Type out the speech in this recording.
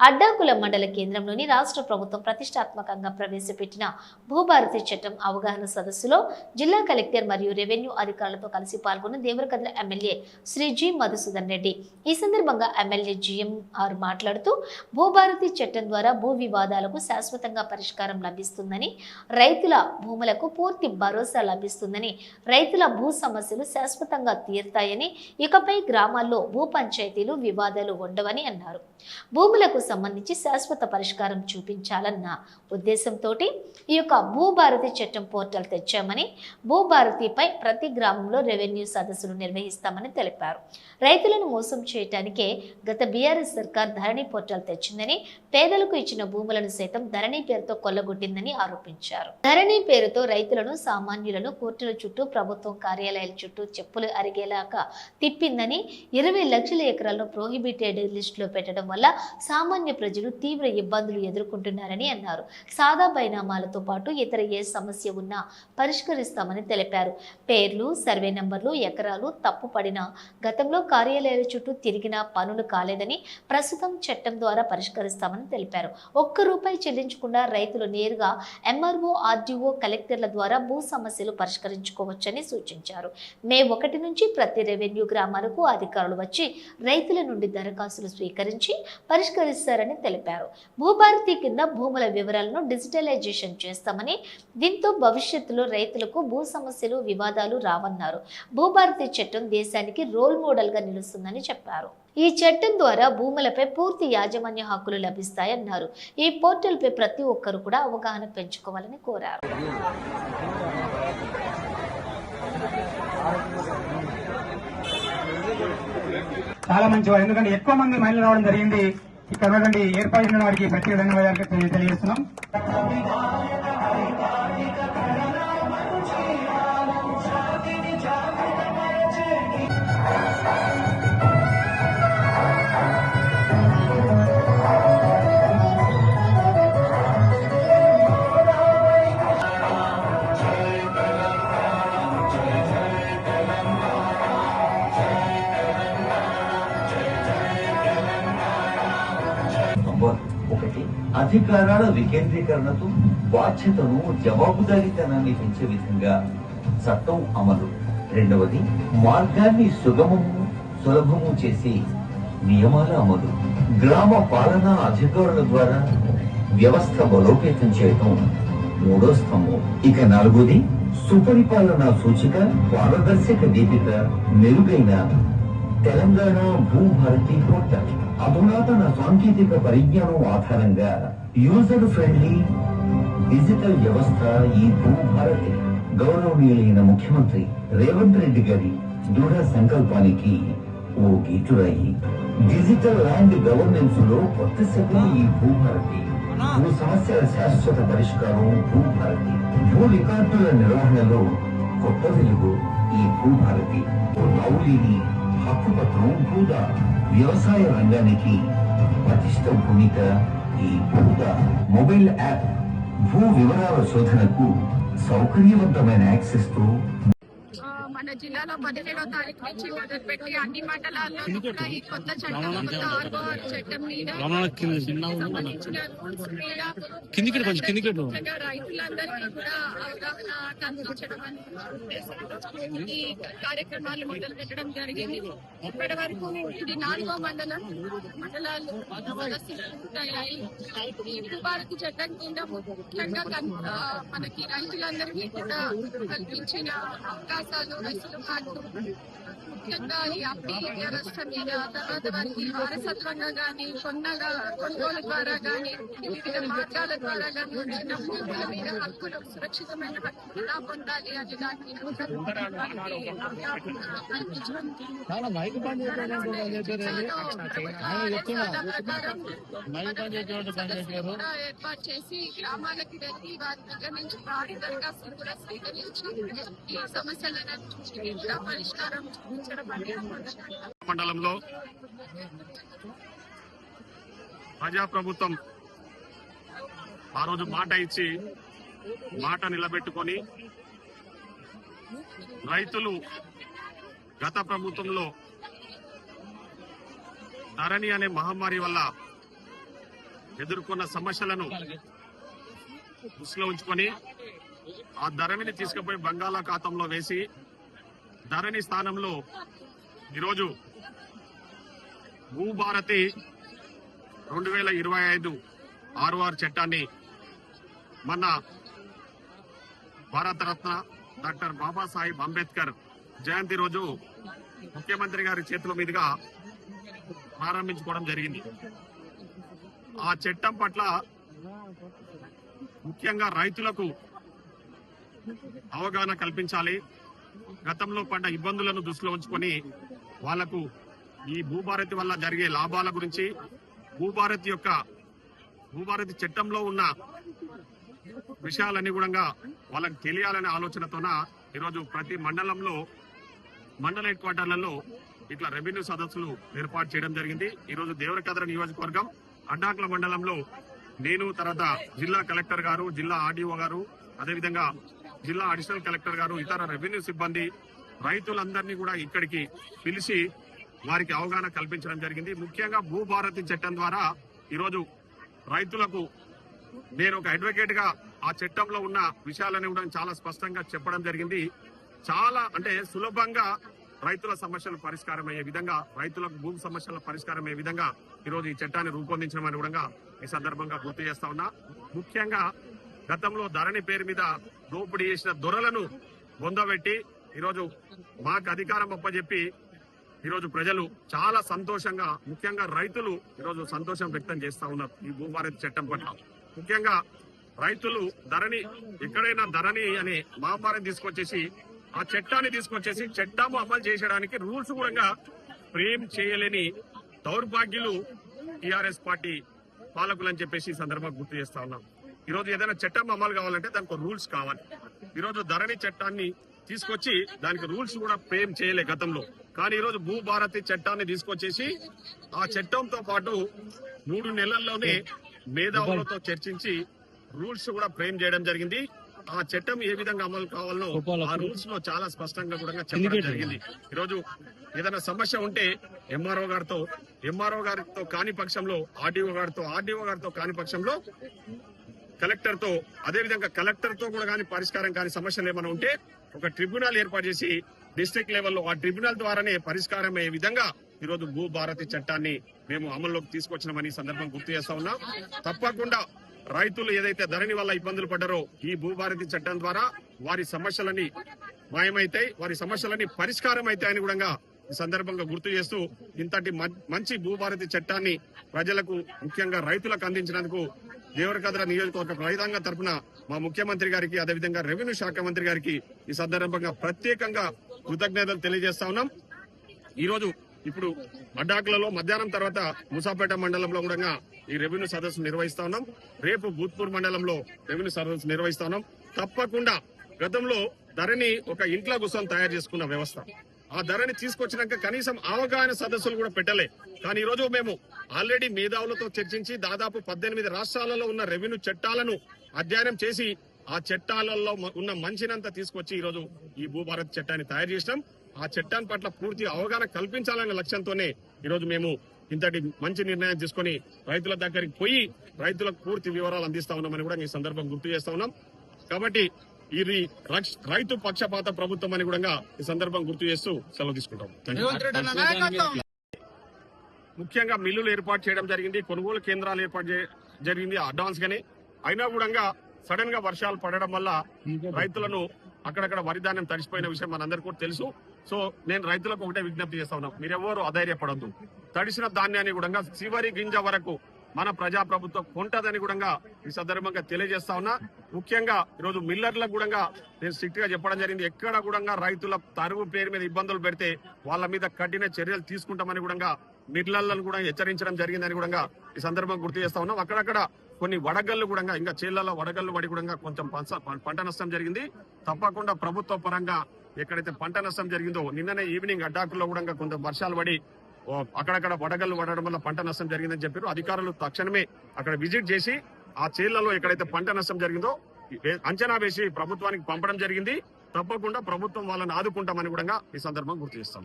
అడ్డాకుల మండల కేంద్రంలోని రాష్ట్ర ప్రభుత్వం ప్రతిష్టాత్మకంగా ప్రవేశపెట్టిన భూభారతి చట్టం అవగాహన సదస్సులో జిల్లా కలెక్టర్ మరియు రెవెన్యూ అధికారులతో కలిసి పాల్గొన్న దేవరకద్ర ఎమ్మెల్యే శ్రీ జి మధుసూదన్ రెడ్డి. ఈ సందర్భంగా ఎమ్మెల్యే జిఎంఆర్ మాట్లాడుతూ భూభారతి చట్టం ద్వారా భూ వివాదాలకు శాశ్వతంగా పరిష్కారం లభిస్తుందని రైతుల భూములకు పూర్తి భరోసా లభిస్తుందని రైతుల భూ సమస్యలు శాశ్వతంగా తీరుతాయని ఇకపై గ్రామాల్లో భూ పంచాయతీలు వివాదాలు ఉండవని అన్నారు. భూములకు సంబంధించి శాశ్వత పరిష్కారం చూపించాలన్న ఉద్దేశంతో ఈ యొక్క భూభారతి చట్టం పోర్టల్ తెచ్చామని భూభారతిపై ప్రతి గ్రామంలో రెవెన్యూ సదస్సులు నిర్వహిస్తామని తెలిపారు. రైతులను మోసం చేయటానికే గత బీఆర్ఎస్ సర్కార్ ధరణి పోర్టల్ తెచ్చిందని పేదలకు ఇచ్చిన భూములను సైతం ధరణి పేరుతో కొల్లగొట్టిందని ఆరోపించారు. ధరణి పేరుతో రైతులను సామాన్యులను కోర్టుల చుట్టూ ప్రభుత్వం కార్యాలయాల చుట్టూ చెప్పులు అరిగేలాగా తిప్పిందని ఇరవై లక్షల ఎకరాలను ప్రోహిబిటెడ్ లిస్టులో పెట్టడం వల్ల సామాన్య ప్రజలు తీవ్ర ఇబ్బందులు ఎదుర్కొంటున్నారని అన్నారు. సాదా బైనామాలతో పాటు ఇతర ఏ సమస్య ఉన్నా పరిష్కరిస్తామని తెలిపారు. పేర్లు సర్వే నంబర్లు ఎకరాలు తప్పు పడిన గతంలో కార్యాలయాల చుట్టూ తిరిగిన పనులు కాలేదని ప్రస్తుతం చట్టం ద్వారా పరిష్కరిస్తామని తెలిపారు. ఒక్క రూపాయి చెల్లించకుండా రైతులు నేరుగా ఎంఆర్ఓ ఆర్డీఓ కలెక్టర్ల ద్వారా భూ సమస్యలు పరిష్కరించుకోవచ్చని సూచించారు. మే ఒకటి నుంచి ప్రతి రెవెన్యూ గ్రామాలకు అధికారులు వచ్చి రైతుల నుండి దరఖాస్తులు స్వీకరించి చేశారని తెలిపారు. భూభారతి కింద భూముల వివరాలను డిజిటలైజేషన్ చేస్తామని దీంతో భవిష్యత్తులో రైతులకు భూ సమస్యలు వివాదాలు రావన్నారు. భూభారతి చట్టం దేశానికి రోల్ మోడల్గా నిలుస్తుందని చెప్పారు. ఈ చట్టం ద్వారా భూములపై పూర్తి యాజమాన్య హక్కులు లభిస్తాయన్నారు. ఈ పోర్టల్పై ప్రతి ఒక్కరు కూడా అవగాహన పెంచుకోవాలని కోరారు. చాలా మంచివారు. ఎందుకంటే ఎక్కువ మంది మహిళలు రావడం జరిగింది. ఇక్కడ ఉన్నటువంటి ఏర్పాటు వారికి ప్రత్యేక ధన్యవాదాలు తెలియజేస్తున్నాం. నంబర్ ఒకటి అధికారాల వికేంద్రీకరణతో బాధ్యతను జవాబుదారీతనాన్ని పెంచే విధంగా చట్టం అమలు. రెండవది మార్గాన్ని సుగమము సులభము చేసి నియమాల అమలు. గ్రామ పాలనా అధికారుల ద్వారా వ్యవస్థ బలోపేతం చేయటం. మూడో స్తంభం. ఇక నాలుగోది సుపరిపాలన సూచిక పారదర్శక దీపిక మెరుగైన తెలంగాణ భూభారతి పోర్టల్. అధునాతన సాంకేతిక పరిజ్ఞానం ఆధారంగా యూజర్ ఫ్రెండ్లీ డిజిటల్ వ్యవస్థ ఈ భూభారతి గౌరవనీయులైన ముఖ్యమంత్రి రేవంత్ రెడ్డి గారి దృఢ సంకల్పానికి ఓ గీటురాయి డిజిటల్ ల్యాండ్ గవర్నెన్స్లో కొత్త శక్తి ఈ భూభారతి. భూ సమస్యల శాశ్వత పరిష్కారం భూభారతి. భూ రికార్డుల నిర్వహణలో కొత్త వెలుగు ఈ భూభారతి. ఓ నౌలిని హక్కుపత్రం భూదా వ్యవసాయ రంగానికి పటిష్ట భూమిక ఈ భూదా మొబైల్ యాప్ భూ వివరాల శోధనకు సౌకర్యవంతమైన యాక్సెస్తో మన జిల్లాలో పదిహేడో తారీఖు నుంచి మొదలుపెట్టి అన్ని మండలాల్లో కూడా ఈ కొత్త చట్టం కొత్త ఆర్ఓఆర్ చట్టం మీద సంబంధించిన రూల్స్ మీద. ముఖ్యంగా రైతులందరికీ కూడా అవగాహన కల్పించడం అనే ఉద్దేశంతో ఈ కార్యక్రమాలు మొదలు పెట్టడం జరిగింది ఇప్పటి వరకు ఇది నాలుగో మండలం మండలాలు సదస్సులు ఈ భారత చట్టం కింద ముఖ్యంగా మనకి రైతులందరికీ కూడా కల్పించిన అవకాశాలు వెసులుబాట్లు ముఖ్యంగా ఈ అప్పీ వ్యవస్థ మీద తర్వాత వారికి వారసత్వంగా గాని కొన్నగా కొనుగోలు ద్వారా గాని వివిధ మార్గాల ద్వారా గాని వచ్చిన భూముల మీద హక్కులు సురక్షితమైన హక్కులు ఎలా పొందాలి అనే దాని మీద వారికి అవగాహన కల్పించడం చాలా మైక్ పని చేసేవాళ్ళు ఆదేశాల ప్రకారం మైక్ పని చేసేవాళ్ళు పని చేశారు కూడా ఏర్పాటు చేసి గ్రామాలకి వెళ్ళి వారి దగ్గర నుంచి వారి దరఖాస్తులు కూడా స్వీకరించి ఈ సమస్యలను మండలంలో ప్రజాప్రభుత్వం ఆ రోజు మాట ఇచ్చి మాట నిలబెట్టుకొని రైతులు గత ప్రభుత్వంలో ధరణి అనే మహమ్మారి వల్ల ఎదుర్కొన్న సమస్యలను దృష్టిలో ఉంచుకొని ఆ ధరణిని తీసుకుపోయి బంగాళాఖాతంలో వేసి ధరణి స్థానంలో ఈరోజు భూభారతి రెండు వేల ఇరవై ఐదు ఆరు ఆరు చట్టాన్ని మన భారతరత్న డాక్టర్ బాబాసాహెబ్ అంబేద్కర్ జయంతి రోజు ముఖ్యమంత్రి గారి చేతుల మీదుగా ప్రారంభించుకోవడం జరిగింది. ఆ చట్టం పట్ల ముఖ్యంగా రైతులకు అవగాహన కల్పించాలి. గతంలో పడ్డ ఇబ్బందులను దృష్టిలో ఉంచుకొని వాళ్ళకు ఈ భూభారతి వల్ల జరిగే లాభాల గురించి భూభారతి యొక్క భూభారతి చట్టంలో ఉన్న విషయాలన్నీ కూడా వాళ్ళకి తెలియాలనే ఆలోచనతోన ఈరోజు ప్రతి మండలంలో మండల హెడ్ క్వార్టర్లలో ఇట్లా రెవెన్యూ సదస్సులు ఏర్పాటు చేయడం జరిగింది. ఈరోజు దేవరకద్ర నియోజకవర్గం అడ్డాకుల మండలంలో నేను తర్వాత జిల్లా కలెక్టర్ గారు జిల్లా ఆర్డీఓ గారు అదేవిధంగా జిల్లా అడిషనల్ కలెక్టర్ గారు ఇతర రెవెన్యూ సిబ్బంది రైతులందరినీ కూడా ఇక్కడికి పిలిచి వారికి అవగాహన కల్పించడం జరిగింది. ముఖ్యంగా భూభారతి చట్టం ద్వారా ఈరోజు రైతులకు నేను ఒక అడ్వకేట్గా ఆ చట్టంలో ఉన్న విషయాలని కూడా చాలా స్పష్టంగా చెప్పడం జరిగింది. చాలా అంటే సులభంగా రైతుల సమస్యలు పరిష్కారం అయ్యే విధంగా రైతులకు భూమి సమస్యల పరిష్కారం అయ్యే విధంగా ఈరోజు ఈ చట్టాన్ని రూపొందించడం కూడా ఈ సందర్భంగా గుర్తు చేస్తా ఉన్నా. ముఖ్యంగా గతంలో ధరణి పేరు మీద దోపిడీ చేసిన దొరలను బొందబెట్టి ఈరోజు మాకు అధికారం అప్పచెప్పి ఈరోజు ప్రజలు చాలా సంతోషంగా ముఖ్యంగా రైతులు ఈరోజు సంతోషం వ్యక్తం చేస్తా ఉన్నారు ఈ భూభారతి చట్టం పట్ల. ముఖ్యంగా రైతులు ధరణి ఎక్కడైనా ధరణి అనే మహాభారం తీసుకొచ్చేసి ఆ చట్టాన్ని తీసుకొచ్చేసి చట్టము అమలు చేసేయడానికి రూల్స్ కూడా ఫ్రేమ్ చేయలేని దౌర్భాగ్యులు టిఆర్ఎస్ పార్టీ పాలకులు అని చెప్పేసి ఈ సందర్భంగా గుర్తు చేస్తా ఉన్నాం. ఈ రోజు ఏదైనా చట్టం అమలు కావాలంటే దానికి రూల్స్ కావాలి. ఈ రోజు ధరణి చట్టాన్ని తీసుకొచ్చి దానికి రూల్స్ కూడా ఫ్రేమ్ చేయలే గతంలో. కానీ ఈ రోజు భూభారతి చట్టాన్ని తీసుకొచ్చేసి ఆ చట్టంతో పాటు మూడు నెలల్లోనే మేధావులతో చర్చించి రూల్స్ కూడా ఫ్రేమ్ చేయడం జరిగింది. ఆ చట్టం ఏ విధంగా అమలు కావాలో ఆ రూల్స్లో చాలా స్పష్టంగా కూడా చెప్పడం జరిగింది. ఈరోజు ఏదైనా సమస్య ఉంటే ఎంఆర్ఓ గారితో ఎంఆర్ఓ గారితో కాని పక్షంలో ఆర్డీఓ గారితో ఆర్డీఓ గారితో కాని పక్షంలో కలెక్టర్తో అదే విధంగా కలెక్టర్తో కూడా కానీ పరిష్కారం కాని సమస్యలు ఏమైనా ఉంటే ఒక ట్రిబ్యునల్ ఏర్పాటు చేసి డిస్ట్రిక్ట్ లెవెల్లో ఆ ట్రిబ్యునల్ ద్వారానే పరిష్కారం అయ్యే విధంగా ఈరోజు భూ భారతి చట్టాన్ని మేము అమల్లోకి తీసుకొచ్చినామని సందర్భం గుర్తు చేస్తా ఉన్నాం. తప్పకుండా రైతులు ఏదైతే ధరణి వల్ల ఇబ్బందులు పడ్డారో ఈ భూభారతి చట్టం ద్వారా వారి సమస్యలని మాయమైతాయి వారి సమస్యలని పరిష్కారం అవుతాయని కూడా ఈ సందర్భంగా గుర్తు చేస్తూ ఇంతటి మంచి భూభారతి చట్టాన్ని ప్రజలకు ముఖ్యంగా రైతులకు అందించినందుకు దేవరకద్ర నియోజకవర్గ రైతాంగం తరఫున మా ముఖ్యమంత్రి గారికి అదేవిధంగా రెవెన్యూ శాఖ మంత్రి గారికి ఈ సందర్భంగా ప్రత్యేకంగా కృతజ్ఞతలు తెలియజేస్తా ఉన్నాం. ఈరోజు ఇప్పుడు అడ్డాకులలో మధ్యాహ్నం తర్వాత ముసాపేట మండలంలో కూడా ఈ రెవెన్యూ సదస్సు నిర్వహిస్తా ఉన్నాం. రేపు భూత్పూర్ మండలంలో రెవెన్యూ సదస్సు నిర్వహిస్తా ఉన్నాం. తప్పకుండా గతంలో ధరని ఒక ఇంట్లో కూర్చొని తయారు చేసుకున్న వ్యవస్థ. ఆ ధరని తీసుకొచ్చినాక కనీసం అవగాహన సదస్సులు కూడా పెట్టలే. కానీ ఈరోజు మేము ఆల్రెడీ మేధావులతో చర్చించి దాదాపు పద్దెనిమిది రాష్ట్రాలలో ఉన్న రెవెన్యూ చట్టాలను అధ్యయనం చేసి ఆ చట్టాలలో ఉన్న మంచినంతా తీసుకొచ్చి ఈ రోజు ఈ భూభారత్ చట్టాన్ని తయారు చేసినాం. ఆ చట్టాన్ని పట్ల పూర్తి అవగాహన కల్పించాలనే లక్ష్యంతోనే ఈ రోజు మేము ఇంతటి మంచి నిర్ణయం తీసుకొని రైతుల దగ్గరికి పోయి రైతులకు పూర్తి వివరాలు అందిస్తా ఉన్నామని కూడా ఈ సందర్భం గుర్తు చేస్తా ఉన్నాం. కాబట్టి ఇది రైతు పక్షపాత ప్రభుత్వం అని కూడా ఈ సందర్భం గుర్తు చేస్తూ సెలవు తీసుకుంటాం. ముఖ్యంగా మిల్లులు ఏర్పాటు చేయడం జరిగింది కొనుగోలు కేంద్రాలు ఏర్పాటు జరిగింది అడ్వాన్స్ గానే. అయినా కూడా సడన్గా వర్షాలు పడడం వల్ల రైతులను అక్కడక్కడ వరి ధాన్యం తడిసిపోయిన విషయం మనందరికీ కూడా తెలుసు. సో నేను రైతులకు ఒకటే విజ్ఞప్తి చేస్తా ఉన్నాం మీరెవరు అధైర్యపడద్దు. తడిసిన ధాన్యాన్ని కూడా చివరి గింజ వరకు మన ప్రజాప్రభుత్వం కొంటదని కూడా ఈ సందర్భంగా తెలియజేస్తా ఉన్నా. ముఖ్యంగా ఈరోజు మిల్లర్లకు కూడా నేను స్ట్రిక్ట్గా చెప్పడం జరిగింది ఎక్కడ కూడా రైతుల తరువు పేరు మీద ఇబ్బందులు పెడితే వాళ్ళ మీద కఠిన చర్యలు తీసుకుంటామని కూడా మిల్లర్లను కూడా హెచ్చరించడం జరిగిందని కూడా ఈ సందర్భంగా గుర్తు చేస్తా ఉన్నాం. అక్కడక్కడ కొన్ని వడగళ్ళు కూడా ఇంకా చేళ్ళలో వడగళ్ళు పడి కూడా కొంచెం పంట నష్టం జరిగింది. తప్పకుండా ప్రభుత్వ పరంగా ఎక్కడైతే పంట నష్టం జరిగిందో నిన్ననే ఈవినింగ్ అడ్డాకుల్లో కూడా కొంత వర్షాలు పడి అక్కడక్కడ వడగళ్ళు పడడం వల్ల పంట నష్టం జరిగిందని చెప్పారు. అధికారులు తక్షణమే అక్కడ విజిట్ చేసి ఆ చేళ్ళలో ఎక్కడైతే పంట నష్టం జరిగిందో అంచనా వేసి ప్రభుత్వానికి పంపడం జరిగింది. తప్పకుండా ప్రభుత్వం వాళ్ళని ఆదుకుంటామని కూడా ఈ సందర్భంగా గుర్తు చేస్తాం.